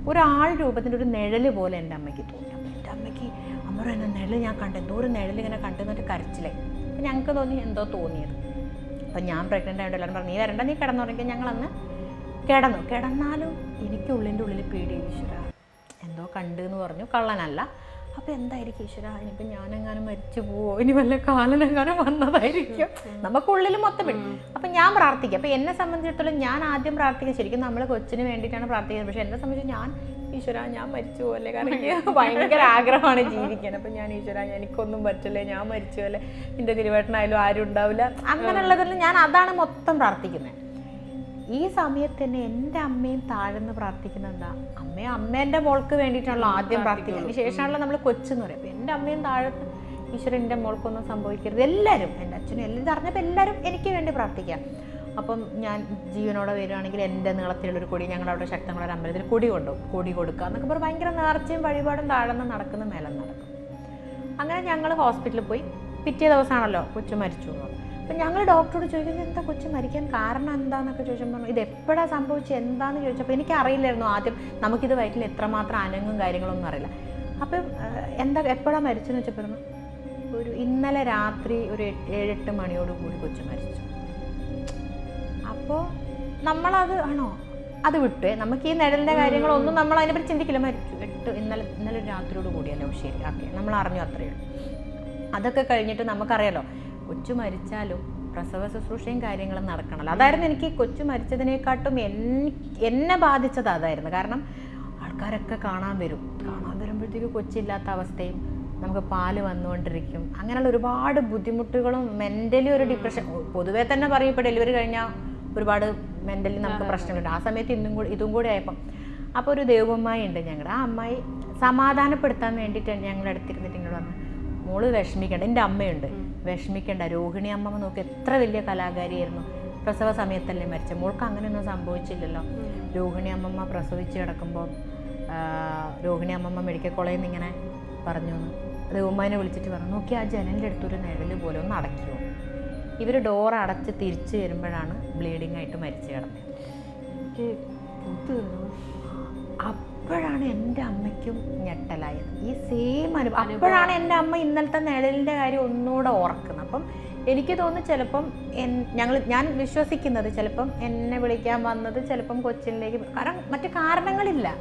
ഒരാൾ രൂപത്തിന്റെ ഒരു നിഴൽ പോലെ എന്റെ അമ്മയ്ക്ക് തോന്നി. എന്റെ അമ്മയ്ക്ക് അമ്മ പറയുന്ന നിഴൽ ഞാൻ കണ്ടു. എന്തോ ഒരു നിഴൽ ഇങ്ങനെ കണ്ടു എന്നിട്ട് കരച്ചിലേ. അപ്പം ഞങ്ങൾക്ക് തോന്നി എന്തോ തോന്നിയത്. അപ്പം ഞാൻ പ്രഗ്നന്റ് ആയിട്ട് എല്ലാവരും പറഞ്ഞു നീ വരണ്ട നീ കിടന്നുറങ്ങിയ ഞങ്ങളന്ന് കിടന്നു. കിടന്നാലും എനിക്ക് ഉള്ളിന്റെ ഉള്ളിൽ പേടി ഈശ്വര. എന്തോ കണ്ടു എന്ന് പറഞ്ഞു. കള്ളനല്ല. അപ്പോൾ എന്തായിരിക്കും ഈശ്വര? ഇനിയിപ്പോൾ ഞാനെങ്ങാനും മരിച്ചു പോവോ? ഇനി വല്ല കാലനെങ്ങാനും വന്നതായിരിക്കും. നമുക്കുള്ളിൽ മൊത്തം അപ്പം ഞാൻ പ്രാർത്ഥിക്കുക അപ്പോൾ എന്നെ സംബന്ധിച്ചിടത്തോളം ഞാൻ ആദ്യം പ്രാർത്ഥിക്കുക. ശരിക്കും നമ്മൾ കൊച്ചിന് വേണ്ടിയിട്ടാണ് പ്രാർത്ഥിക്കുന്നത്. പക്ഷേ എന്നെ സംബന്ധിച്ച് ഞാൻ ഈശ്വര ഞാൻ മരിച്ചു പോലെ. കാരണം എനിക്ക് ഭയങ്കര ആഗ്രഹമാണ് ജീവിക്കാൻ. അപ്പം ഞാൻ ഈശ്വര എനിക്കൊന്നും പറ്റില്ലേ. ഞാൻ മരിച്ചു പോലെ. എന്റെ തിരുവേട്ടനായാലും ആരും ഉണ്ടാവില്ല. അങ്ങനെയുള്ളതെല്ലാം ഞാൻ അതാണ് മൊത്തം പ്രാർത്ഥിക്കുന്നത്. ഈ സമയത്ത് തന്നെ എന്റെ അമ്മയും താഴ്ന്ന് പ്രാർത്ഥിക്കുന്ന എന്താ? അമ്മ അമ്മേന്റെ മോൾക്ക് വേണ്ടിയിട്ടാണല്ലോ ആദ്യം പ്രാർത്ഥിക്കുന്നത് ശേഷമാണല്ലോ നമ്മൾ കൊച്ചെന്ന് പറയും. എന്റെ അമ്മയും താഴത്ത് ഈശ്വരൻ എന്റെ മോൾക്കൊന്നും സംഭവിക്കരുത്. എല്ലാവരും എന്റെ അച്ഛനും എല്ലാം അറിഞ്ഞപ്പോൾ എല്ലാവരും എനിക്ക് വേണ്ടി പ്രാർത്ഥിക്കാം അപ്പം ഞാൻ ജീവനോടെ വരികയാണെങ്കിൽ എന്റെ നീളത്തിലുള്ളൊരു കൊടി ഞങ്ങളവിടെ ഒരു അമ്പലത്തിൽ കൊടി കൊണ്ടു കൊടി കൊടുക്കുക എന്നൊക്കെ പറഞ്ഞാൽ ഭയങ്കര നേർച്ചയും വഴിപാടും താഴ്ന്ന് നടക്കുന്ന മേലെ നടക്കും. അങ്ങനെ ഞങ്ങൾ ഹോസ്പിറ്റലിൽ പോയി. പിറ്റേ ദിവസമാണല്ലോ കൊച്ചു മരിച്ചു എന്ന് പറഞ്ഞു അപ്പം ഞങ്ങൾ ഡോക്ടറോട് ചോദിക്കുന്നത് എന്താ കൊച്ചു മരിക്കാൻ കാരണം എന്താണെന്നൊക്കെ ചോദിച്ചപ്പോൾ ഇത് എപ്പോഴാണ് സംഭവിച്ചത് എന്താണെന്ന് ചോദിച്ചപ്പോൾ എനിക്ക് അറിയില്ലായിരുന്നു ആദ്യം. നമുക്കിത് വയറ്റിൽ എത്രമാത്രം അനങ്ങും കാര്യങ്ങളൊന്നും അറിയില്ല. അപ്പം എന്താ എപ്പോഴാണ് മരിച്ചെന്ന് വെച്ചപ്പോൾ ഒരു ഇന്നലെ രാത്രി ഒരു ഏഴെട്ട് മണിയോട് കൂടി കൊച്ചു മരിച്ചു. അപ്പോൾ നമ്മളത് ആണോ? അത് വിട്ടേ. നമുക്ക് ഈ നിഴലിന്റെ കാര്യങ്ങളൊന്നും നമ്മൾ അതിനെപ്പറ്റി ചിന്തിക്കില്ല. മരിച്ചു. എട്ട് ഇന്നലെ ഇന്നലെ ഒരു രാത്രിയോട് കൂടിയല്ലോ ശരി ഓക്കെ നമ്മൾ അറിഞ്ഞു അത്രയേ ഉള്ളൂ. അതൊക്കെ കഴിഞ്ഞിട്ട് നമുക്കറിയാലോ കൊച്ചു മരിച്ചാലും പ്രസവ ശുശ്രൂഷയും കാര്യങ്ങളും നടക്കണമല്ലോ അതായിരുന്നു എനിക്ക് കൊച്ചു മരിച്ചതിനെക്കാട്ടും എൻ- എന്നെ ബാധിച്ചത് അതായിരുന്നു. കാരണം ആൾക്കാരൊക്കെ കാണാൻ വരും. കാണാൻ വരുമ്പോഴത്തേക്ക് കൊച്ചില്ലാത്ത അവസ്ഥയും നമുക്ക് പാൽ വന്നുകൊണ്ടിരിക്കും. അങ്ങനെയുള്ള ഒരുപാട് ബുദ്ധിമുട്ടുകളും മെന്റലി ഒരു ഡിപ്രഷൻ പൊതുവേ തന്നെ പറയും ഇപ്പോൾ ഡെലിവറി കഴിഞ്ഞാൽ ഒരുപാട് മെന്റലി നമുക്ക് പ്രശ്നങ്ങളുണ്ട്. ആ സമയത്ത് ഇന്നും കൂടി ഇതും കൂടി ആയപ്പം അപ്പോൾ ഒരു ദേവമ്മായി ഉണ്ട് ഞങ്ങളുടെ ആ അമ്മായി സമാധാനപ്പെടുത്താൻ വേണ്ടിയിട്ട് ഞങ്ങളുടെ അടുത്തിരുന്നിട്ട് ഇങ്ങോട്ട് വന്ന് മോൾ വിഷമിക്കണ്ട എന്റെ അമ്മയുണ്ട്. വിഷമിക്കണ്ട. രോഹിണി അമ്മമ്മ നോക്കി എത്ര വലിയ കലാകാരിയായിരുന്നു. പ്രസവ സമയത്തല്ലേ മരിച്ച മോൾക്ക് അങ്ങനെയൊന്നും സംഭവിച്ചില്ലല്ലോ. രോഹിണി അമ്മമ്മ പ്രസവിച്ച് കിടക്കുമ്പോൾ രോഹിണി അമ്മമ്മ മെഡിക്കൽ കോളേജിൽ നിന്ന് ഇങ്ങനെ പറഞ്ഞു. ദേവമ്മാനെ വിളിച്ചിട്ട് പറഞ്ഞു നോക്കി ആ ജനലിന്റെ അടുത്തൊരു നിഴൽ പോലെ ഒന്ന് അടയ്ക്കുമോ ഇവർ ഡോർ അടച്ച് തിരിച്ച് വരുമ്പോഴാണ് ബ്ലീഡിംഗ് ആയിട്ട് മരിച്ചു കിടന്നത്. പുതു അപ്പോഴാണ് എന്റെ അമ്മയ്ക്കും ഞെട്ടലായത്. ഈ സെയിം അനുഭവം. അപ്പോഴാണ് എന്റെ അമ്മ ഇന്നലത്തെ നിഴലിന്റെ കാര്യം ഒന്നുകൂടെ ഓർക്കുന്നത്. അപ്പം എനിക്ക് തോന്നുന്നു ചിലപ്പം എൻ- ഞങ്ങൾ ഞാൻ വിശ്വസിക്കുന്നത് ചിലപ്പം എന്നെ വിളിക്കാൻ വന്നത് ചിലപ്പം കൊച്ചിനിലേക്ക് കാരണം മറ്റു കാരണങ്ങളില്ല.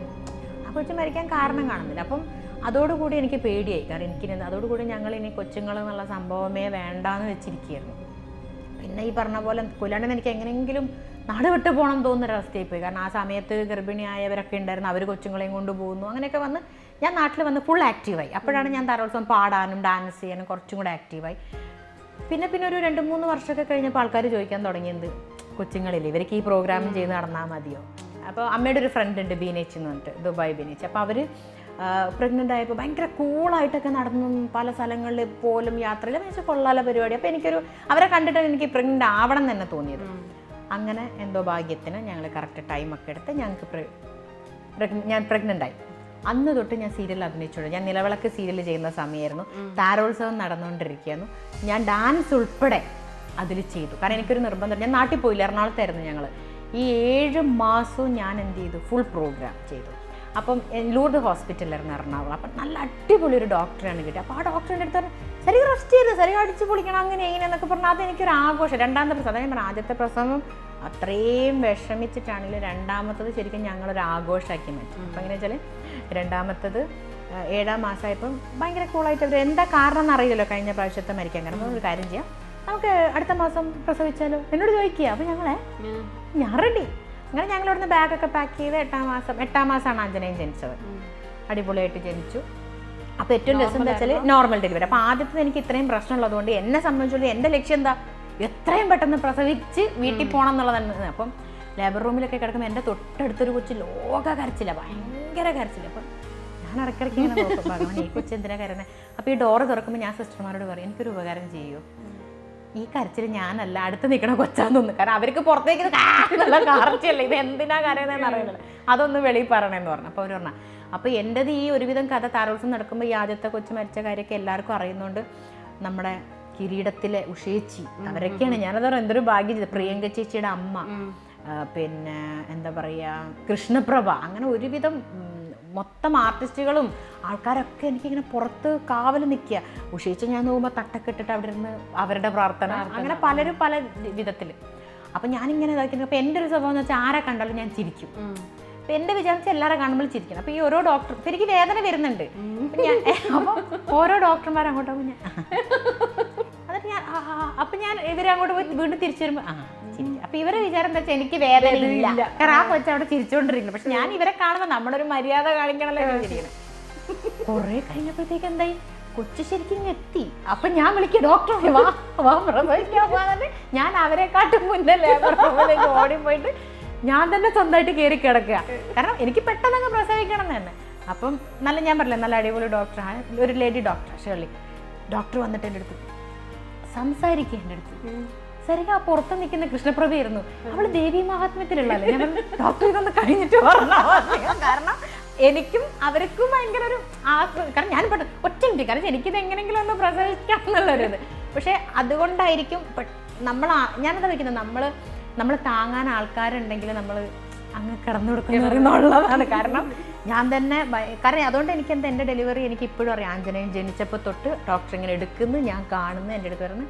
ആ കൊച്ചു മരിക്കാൻ കാരണം കാണുന്നില്ല. അപ്പം അതോടുകൂടി എനിക്ക് പേടിയായി. കാരണം എനിക്ക് അതോടുകൂടി ഞങ്ങൾ ഇനി കൊച്ചുങ്ങൾ എന്നുള്ള സംഭവമേ വേണ്ടാന്ന് വെച്ചിരിക്കുകയായിരുന്നു. പിന്നെ ഈ പറഞ്ഞ പോലെ കൊല്ലാണ്ടെന്ന് എനിക്ക് എങ്ങനെയെങ്കിലും നാട് വിട്ട് പോകണം തോന്നുന്നൊരവസ്ഥയായി പോയി. കാരണം ആ സമയത്ത് ഗർഭിണിയായവരൊക്കെ ഉണ്ടായിരുന്നു. അവർ കൊച്ചുങ്ങളെയും കൊണ്ട് പോകുന്നു. അങ്ങനെയൊക്കെ വന്ന് ഞാൻ നാട്ടിൽ വന്ന് ഫുൾ ആക്റ്റീവായി അപ്പോഴാണ് ഞാൻ താരോത്സവം പാടാനും ഡാൻസ് ചെയ്യാനും കുറച്ചും കൂടെ ആക്റ്റീവായി പിന്നെ പിന്നെ ഒരു രണ്ട് മൂന്ന് വർഷമൊക്കെ കഴിഞ്ഞപ്പോൾ ആൾക്കാർ ചോദിക്കാൻ തുടങ്ങിയത് കൊച്ചുങ്ങളില്ലേ ഇവർക്ക് ഈ പ്രോഗ്രാം ചെയ്ത് നടന്നാൽ മതിയോ? അപ്പോൾ അമ്മയുടെ ഒരു ഫ്രണ്ട് ഉണ്ട് ബീനേച്ച് എന്ന് പറഞ്ഞിട്ട് ദുബായ് ബീനേച്ച്. അപ്പോൾ അവർ പ്രഗ്നന്റ് ആയപ്പോൾ ഭയങ്കര കൂളായിട്ടൊക്കെ നടന്നു. പല സ്ഥലങ്ങളിൽ പോലും യാത്രയിൽ എന്ന് വെച്ചാൽ കൊള്ളാല പരിപാടി. അപ്പോൾ എനിക്കൊരു അവരെ കണ്ടിട്ടാണ് എനിക്ക് പ്രഗ്നന്റ് ആവണം എന്ന് തന്നെ തോന്നിയത്. അങ്ങനെ എന്തോ ഭാഗ്യത്തിന് ഞങ്ങൾ കറക്റ്റ് ടൈമൊക്കെ എടുത്ത് ഞങ്ങൾക്ക് പ്രഗ്ന- ഞാൻ പ്രഗ്നന്റ് ആയി. അന്ന് തൊട്ട് ഞാൻ സീരിയൽ അഭിനയിച്ചോളൂ. ഞാൻ നിലവിളക്ക് സീരിയൽ ചെയ്യുന്ന സമയമായിരുന്നു താരോത്സവം നടന്നുകൊണ്ടിരിക്കുകയായിരുന്നു ഞാൻ ഡാൻസ് ഉൾപ്പെടെ അതിൽ ചെയ്തു. കാരണം എനിക്കൊരു നിർബന്ധം. ഞാൻ നാട്ടിൽ പോയില്ല. എറണാകുളത്തായിരുന്നു ഞങ്ങൾ ഈ ഏഴ് മാസവും ഞാൻ എന്ത് ചെയ്തു? ഫുൾ പ്രോഗ്രാം ചെയ്തു. അപ്പം ലൂർദ് ഹോസ്പിറ്റലിലായിരുന്നു എറണാകുളം. അപ്പം നല്ല അടിപൊളി ഒരു ഡോക്ടറാണ് കിട്ടിയത്. അപ്പോൾ ആ ഡോക്ടറിന്റെ അടുത്ത് ശരി റെസ്റ്റ് ചെയ്ത് ശരി അടിച്ചു പൊളിക്കണം അങ്ങനെ ഇങ്ങനെ എന്നൊക്കെ പറഞ്ഞാൽ അതെനിക്കൊരു ആഘോഷം. രണ്ടാമത്തെ പ്രസവം അതായത് പറഞ്ഞ ആദ്യത്തെ പ്രസവം അത്രയും വിഷമിച്ചിട്ടാണെങ്കിലും രണ്ടാമത്തത് ശരിക്കും ഞങ്ങളൊരു ആഘോഷമാക്കി മാറ്റി. അപ്പം എങ്ങനെ വെച്ചാൽ രണ്ടാമത്തത് ഏഴാം മാസമായപ്പം ഭയങ്കര കൂളായിട്ട് അവർ എന്താ കാരണം എന്നറിയില്ലല്ലോ കഴിഞ്ഞ പ്രാവശ്യത്തെ മരിക്കാൻ കാരണം. ഒരു കാര്യം ചെയ്യാം. നമുക്ക് അടുത്ത മാസം പ്രസവിച്ചാലോ? എന്നോട് ചോദിക്കുക. അപ്പം ഞങ്ങളെ ഞാൻ റെഡി അങ്ങനെ ഞങ്ങൾ ഇവിടുന്ന് ബാഗൊക്കെ പാക്ക് ചെയ്ത് എട്ടാം മാസം എട്ടാം മാസമാണ് അഞ്ജനയും ജനിച്ചത്. അടിപൊളിയായിട്ട് ജനിച്ചു. അപ്പോൾ ഏറ്റവും രസം എന്താ വെച്ചാൽ നോർമൽ ഡെലിവറി അപ്പോൾ ആദ്യത്തെ എനിക്ക് ഇത്രയും പ്രശ്നമുള്ളതുകൊണ്ട് എന്നെ സംബന്ധിച്ചുള്ള എന്റെ ലക്ഷ്യം എന്താ? എത്രയും പെട്ടെന്ന് പ്രസവിച്ച് വീട്ടിൽ പോകണം എന്നുള്ളതാണ്. അപ്പം ലേബർ റൂമിലൊക്കെ കിടക്കുമ്പോൾ എന്റെ തൊട്ടടുത്തൊരു കൊച്ചു ലോക കരച്ചില്ല ഭയങ്കര കരച്ചില്ല അപ്പം ഞാൻ ഇടയ്ക്കിടയ്ക്ക് ഇങ്ങനെ നോക്കും ഭഗവാൻ ഈ കൊച്ചു എന്തിനാ കരുന്നത് അപ്പോൾ ഈ ഡോറ് തുറക്കുമ്പോൾ ഞാൻ സിസ്റ്റർമാരോട് പറയും എനിക്കൊരു ഉപകാരം ചെയ്യൂ. ഈ കരച്ചിൽ ഞാനല്ല അടുത്ത് നിൽക്കണ കൊച്ചാന്ന് തോന്നുന്നു കാരണം അവർക്ക് പുറത്തേക്ക് നല്ല കറച്ചില്ല ഇത് എന്തിനാ കരയുന്നതെന്ന് അറിയില്ല. അതൊന്ന് വെളിയിൽ പറയണമെന്ന് പറഞ്ഞു. അപ്പോൾ അവർ പറഞ്ഞു അപ്പോൾ എന്റെത് ഈ ഒരുവിധം കഥ താരോത്സവം നടക്കുമ്പോൾ ഈ ആദ്യത്തെ കൊച്ചു മരിച്ച കാര്യമൊക്കെ എല്ലാവർക്കും അറിയുന്നുണ്ട് നമ്മുടെ കിരീടത്തിലെ ഉഷേച്ചി അവരൊക്കെയാണ്. ഞാനത് എന്തൊരു ഭാഗ്യം ചെയ്തത്. പ്രിയങ്ക ചേച്ചിയുടെ അമ്മ പിന്നെ എന്താ പറയുക കൃഷ്ണപ്രഭ അങ്ങനെ ഒരുവിധം മൊത്തം ആർട്ടിസ്റ്റുകളും ആൾക്കാരൊക്കെ എനിക്കിങ്ങനെ പുറത്ത് കാവൽ നിൽക്കുക ഉഷയിച്ച് ഞാൻ നോക്കുമ്പോൾ തട്ടൊക്കെ ഇട്ടിട്ട് അവിടെ ഇരുന്ന് അവരുടെ പ്രാർത്ഥന അങ്ങനെ പലരും പല വിധത്തിൽ അപ്പം ഞാനിങ്ങനെ ഇതാക്കി അപ്പോൾ എന്റെ ഒരു സ്വഭാവം എന്ന് വെച്ചാൽ ആരെ കണ്ടാലും ഞാൻ ചിരിക്കും. അപ്പം എന്റെ വിചാരിച്ച എല്ലാവരും കാണുമ്പോൾ ചിരിക്കണം. അപ്പോൾ ഈ ഓരോ ഡോക്ടർ എനിക്ക് വേദന വരുന്നുണ്ട്. അപ്പം ഞാൻ അപ്പോൾ ഓരോ ഡോക്ടർമാർ അങ്ങോട്ട് പോകും ഞാൻ എന്നിട്ട് ഞാൻ അപ്പൊ. അപ്പം ഞാൻ ഇവരെ അങ്ങോട്ട് പോയി വീണ്ടും തിരിച്ചു വരുമ്പോൾ ആ ചിരിക്കും. ഇവരെ വിചാരം എന്താ വെച്ചാൽ എനിക്ക് വേദന ഇല്ല. കാരണം ആ കൊച്ചു അവിടെ ചിരിച്ചുകൊണ്ടിരിക്കുന്നു പക്ഷെ ഞാൻ ഇവരെ കാണുമ്പോൾ നമ്മളൊരു മര്യാദ കാണിക്കണല്ലോ എന്ന് ചിരിക്കണം കുറേ കഴിഞ്ഞപ്പോഴത്തേക്ക് എന്തായി? കൊച്ചു ശരിക്കും എത്തി. അപ്പൊ ഞാൻ വിളിക്കും ഡോക്ടർ വാ വാ പ്രസവിക്കാൻ പോകാതെ ഞാൻ അവരെക്കാട്ടും മുന്നല്ലേ ഓടി ഓടിപ്പോയിട്ട് ഞാൻ തന്നെ സ്വന്തമായിട്ട് കയറി കിടക്കുക. കാരണം എനിക്ക് പെട്ടെന്ന് അങ്ങ് പ്രസവിക്കണം എന്ന് തന്നെ. അപ്പം നല്ല ഞാൻ പറഞ്ഞില്ല നല്ല അടിപൊളി ഡോക്ടറാണ് ഒരു ലേഡി ഡോക്ടർ ഷേർലി ഡോക്ടർ വന്നിട്ട് എന്റെ അടുത്ത് സംസാരിക്കുക എന്റെ അടുത്ത്. ശരിക്കും ആ പുറത്ത് നിൽക്കുന്ന കൃഷ്ണപ്രഭയായിരുന്നു അവൾ ദേവി മഹാത്മ്യത്തിലുള്ളല്ലേ ഞാൻ ഡോക്ടർ ഇതൊന്ന് കഴിഞ്ഞിട്ട് കാരണം എനിക്കും അവർക്കും ഭയങ്കര ഒരു കാരണം ഞാൻ പെട്ടെന്ന് ഒറ്റ മിനിറ്റ്. കാരണം എനിക്കിത് എങ്ങനെയെങ്കിലും ഒന്ന് പ്രസവിക്കാം എന്നുള്ളൊരു പക്ഷെ അതുകൊണ്ടായിരിക്കും നമ്മൾ ഞാനെന്താ വയ്ക്കുന്നത് നമ്മൾ നമ്മൾ താങ്ങാൻ ആൾക്കാരുണ്ടെങ്കിൽ നമ്മൾ അങ്ങ് കിടന്നു കൊടുക്കുന്നുള്ളതാണ് കാരണം ഞാൻ തന്നെ കാരണം അതുകൊണ്ട് എനിക്ക് എന്താ എന്റെ ഡെലിവറി എനിക്ക് ഇപ്പോഴും അറിയാം. ആഞ്ജനയും ജനിച്ചപ്പോൾ തൊട്ട് ഡോക്ടർ ഇങ്ങനെ എടുക്കുന്നു ഞാൻ കാണുന്നു എന്റെ അടുത്ത് വരുന്നു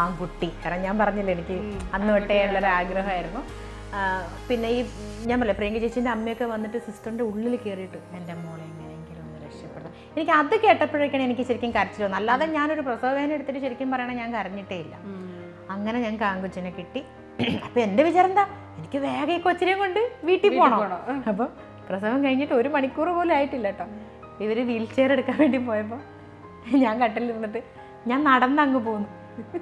ആൺകുട്ടി. കാരണം ഞാൻ പറഞ്ഞില്ല എനിക്ക് അന്ന് തൊട്ടേ ഉള്ളൊരു ആഗ്രഹമായിരുന്നു. പിന്നെ ഈ ഞാൻ പറയാം പ്രിയങ്ക ചേച്ചീന്റെ അമ്മയൊക്കെ വന്നിട്ട് സിസ്റ്ററിന്റെ ഉള്ളിൽ കയറിയിട്ട് എന്റെ മോളെ എങ്ങനെയെങ്കിലും ഒന്ന് രക്ഷപ്പെടുത്താം. എനിക്ക് അത് കേട്ടപ്പോഴേക്കാണ് എനിക്ക് ശരിക്കും കരച്ചിൽ വന്നത്. അല്ലാതെ ഞാനൊരു പ്രസവവേദന എടുത്തിട്ട് ശരിക്കും പറയണേ ഞാൻ കരഞ്ഞിട്ടേ ഇല്ല. അങ്ങനെ ഞങ്ങൾക്ക് ആൺകുച്ചിനെ കിട്ടി. അപ്പോൾ എന്റെ വിചാരം എന്താ? എനിക്ക് വേഗം ഈ കൊച്ചിനെയും കൊണ്ട് വീട്ടിൽ പോകണം അപ്പോൾ പ്രസവം കഴിഞ്ഞിട്ട് ഒരു മണിക്കൂർ പോലും ആയിട്ടില്ല കേട്ടോ ഇവർ വീൽ ചെയർ എടുക്കാൻ വേണ്ടി പോയപ്പോൾ ഞാൻ കട്ടിൽ നിന്നിട്ട് ഞാൻ നടന്ന് അങ്ങ് പോന്നു.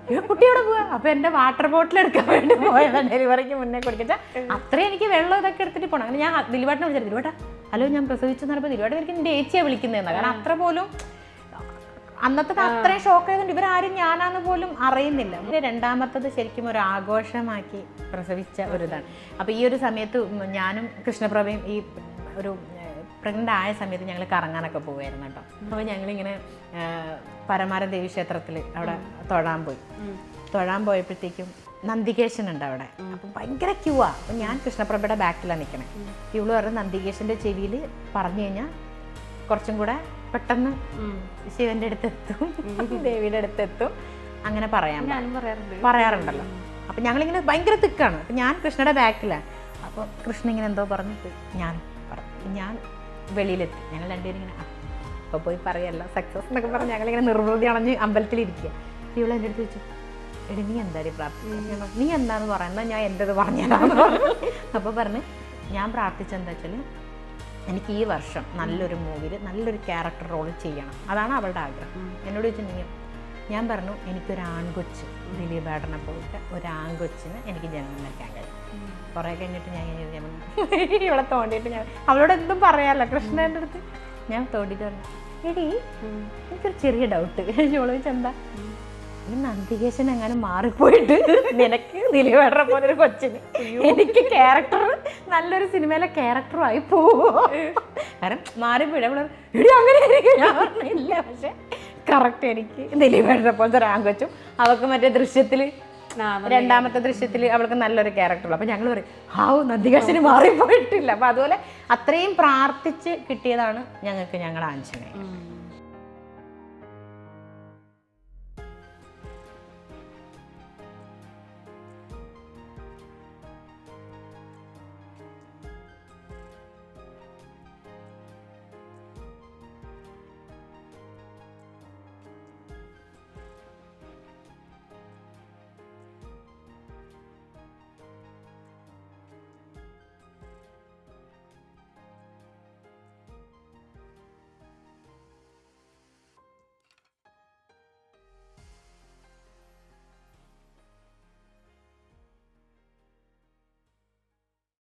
"ഏ, കുട്ടി അവിടെ പോവാ? അപ്പൊ എന്റെ വാട്ടർ ബോട്ടിൽ എടുക്കാൻ വേണ്ടി പോയതാണ് ഡെലിവറിക്ക് മുന്നേ കുടിക്കച്ച. അത്രയും എനിക്ക് വെള്ളം ഇതൊക്കെ എടുത്തിട്ട് പോകണം അങ്ങനെ ഞാൻ ദിലുവാട്ടിനെ വിളിച്ചത് ദിലുവാട്ടാ ഹലോ ഞാൻ പ്രസവിച്ചു എന്ന് പറഞ്ഞപ്പോൾ ദിലുവാട്ട് എനിക്ക് എന്റെ ഏച്ചിയാണ് വിളിക്കുന്നതെന്നാണ് കാരണം അത്ര പോലും അന്നത്തെ അത്രയും ഷോക്ക് ആയതുകൊണ്ട് ഇവരാരും ഞാനാന്ന് പോലും അറിയുന്നില്ല. പിന്നെ രണ്ടാമത്തത് ശരിക്കും ഒരു ആഘോഷമാക്കി പ്രസവിച്ച ഒരു ഇതാണ് അപ്പോൾ ഈ ഒരു സമയത്ത് ഞാനും കൃഷ്ണപ്രഭയും ഈ ഒരു പ്രഗ്നന്റ് ആയ സമയത്ത് ഞങ്ങൾ കറങ്ങാനൊക്കെ പോവായിരുന്നു കേട്ടോ. അപ്പോൾ ഞങ്ങളിങ്ങനെ ഇങ്ങനെ പരമാരം ദേവി ക്ഷേത്രത്തിൽ അവിടെ തൊഴാൻ പോയി. തൊഴാൻ പോയപ്പോഴത്തേക്കും നന്ദികേശൻ ഉണ്ട് അവിടെ. അപ്പം ഭയങ്കര ക്യൂ ആ. അപ്പം ഞാൻ കൃഷ്ണപ്രഭയുടെ ബാക്കിലാണ് നിൽക്കണേ ഇവൾ പറഞ്ഞ നന്ദികേശന്റെ ചെവിയിൽ പറഞ്ഞു കഴിഞ്ഞാൽ കുറച്ചും കൂടെ പെട്ടെന്ന് ശിവന്റെ അടുത്ത് എത്തും ദേവിയുടെ അടുത്ത് എത്തും അങ്ങനെ പറയാൻ പറ- ഞാനും പറയാറുണ്ട്. പറയാറുണ്ടല്ലോ. അപ്പൊ ഞങ്ങളിങ്ങനെ ഭയങ്കര തിക്കാണ്. അപ്പൊ ഞാൻ കൃഷ്ണയുടെ ബാക്കിലാണ് അപ്പൊ കൃഷ്ണ ഇങ്ങനെ എന്തോ പറഞ്ഞിട്ട് ഞാൻ പറഞ്ഞു. ഞാൻ വെളിയിലെത്തി. ഞങ്ങൾ രണ്ടുപേരും ഇങ്ങനെ അപ്പൊ പോയി പറയല്ല. സക്സസ് എന്നൊക്കെ പറഞ്ഞ് ഞങ്ങളിങ്ങനെ നിർവൃതി അണഞ്ഞ് അമ്പലത്തിലിരിക്കുക ഇവളെ എന്റെ അടുത്ത് വെച്ചു എടി നീ എന്തായാലും പറഞ്ഞു, നീ എന്താന്ന് പറയുന്നത് ഞാൻ എന്റെത് പറഞ്ഞു. അപ്പോൾ പറഞ്ഞ് ഞാൻ പ്രാർത്ഥിച്ചെന്താ വെച്ചാൽ എനിക്ക് ഈ വർഷം നല്ലൊരു മൂവിയിൽ നല്ലൊരു ക്യാരക്ടർ റോൾ ചെയ്യണം. അതാണ് അവളുടെ ആഗ്രഹം. എന്നോട് ചോദിച്ചു നീ ഞാൻ പറഞ്ഞു എനിക്കൊരു ആൺകൊച്ച് ദിലീപ് ഏട്ടനെ പോയിട്ട് ഒരു ആൺകൊച്ചിന് എനിക്ക് ജന്മം നൽകാൻ കഴിയും. കുറേ കഴിഞ്ഞിട്ട് ഞാൻ ഇങ്ങനെ ഇവിടെ തോണ്ടിയിട്ട് ഞാൻ അവളോട് എന്തും പറയാമല്ലോ കൃഷ്ണന്റെ അടുത്ത് ഞാൻ തോണ്ടിയിട്ട് പറഞ്ഞു എടി എനിക്കൊരു ചെറിയ ഡൗട്ട് ഞാൻ വെച്ചെന്താ ഈ നന്ദികേശൻ അങ്ങനെ മാറിപ്പോയിട്ട് നിനക്ക് നിലവേടറെ പോലെ ഒരു കൊച്ചിന്. എനിക്ക് ക്യാരക്ടർ നല്ലൊരു സിനിമയിലെ ക്യാരക്ടർ ആയി പോവോ കാരണം മാറിപ്പോയി. അവൾ എടി അങ്ങനെ ഞാൻ ഇല്ല പക്ഷെ കറക്റ്റ് എനിക്ക് നിലവേടറെ പോലത്തെ റാങ്ക് വെച്ചു അവൾക്ക് മറ്റേ ദൃശ്യത്തിൽ രണ്ടാമത്തെ ദൃശ്യത്തിൽ അവൾക്ക് നല്ലൊരു ക്യാരക്ടർ അപ്പൊ ഞങ്ങൾ പറയും ഹാവ് നന്ദികേശന് മാറിപ്പോയിട്ടില്ല. അപ്പൊ അതുപോലെ അത്രയും പ്രാർത്ഥിച്ച് കിട്ടിയതാണ് ഞങ്ങൾക്ക് ഞങ്ങളുടെ ആഞ്ചനെ